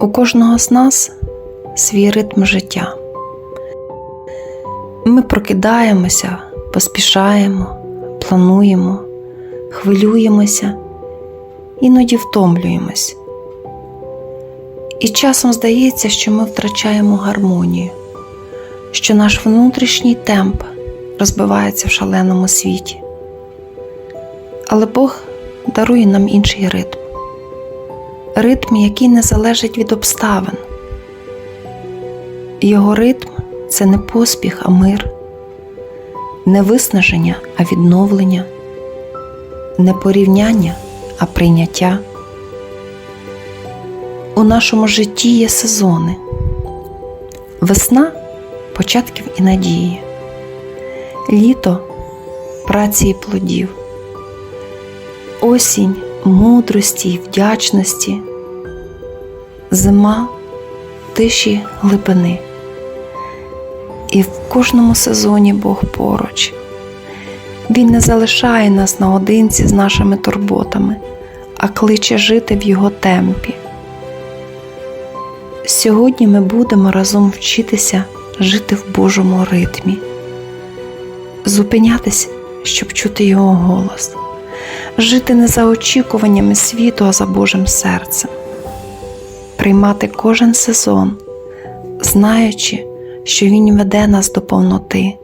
У кожного з нас свій ритм життя. Ми прокидаємося, поспішаємо, плануємо, хвилюємося, іноді втомлюємось. І часом здається, що ми втрачаємо гармонію, що наш внутрішній темп розбивається в шаленому світі. Але Бог дарує нам інший ритм ритм, який не залежить від обставин. Його ритм це не поспіх, а мир, не виснаження, а відновлення, не порівняння, а прийняття. У нашому житті є сезони. Весна початків і надії, літо праці і плодів, осінь мудрості й вдячності, зима тиші глибини. І в кожному сезоні Бог поруч. Він не залишає нас наодинці з нашими турботами, а кличе жити в його темпі. Сьогодні ми будемо разом вчитися жити в Божому ритмі, зупинятися, щоб чути Його голос, жити не за очікуваннями світу, а за Божим серцем, приймати кожен сезон, знаючи, що Він веде нас до повноти,